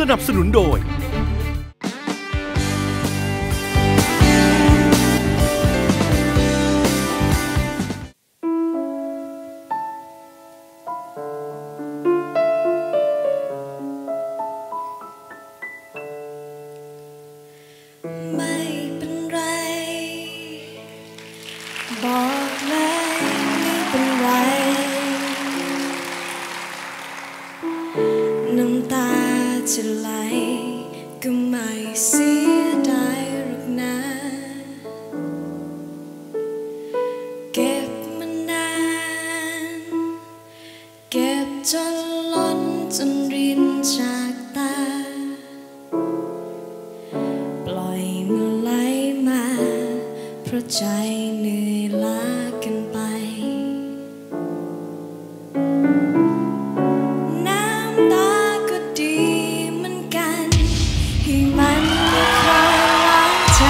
สนับสนุนโดย ไม่เป็นไรบอก จนล้นจนรินจากตา ปล่อยมันไหลมา เพราะใจเหนื่อยล้ากันไป น้ำตาก็ดีเหมือนกัน ให้มันไม่คอยล้างใจ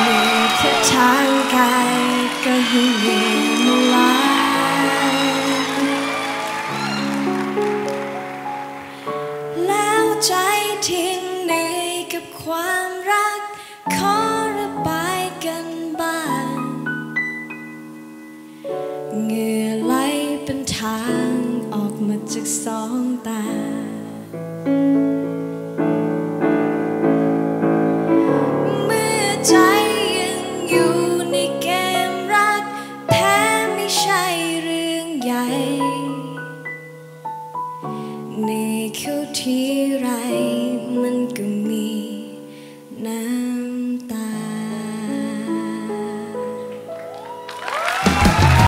เหนื่อยแค่ทางกายก็ให้ ความรัก ขอระบายกันบ้างเงื่อไหลเป็นทางออกมาจากสองตา เมื่อใจยังอยู่ในเกมรัก แพ้ไม่ใช่เรื่องใหญ่ ในเขาที่ไรมันก็มี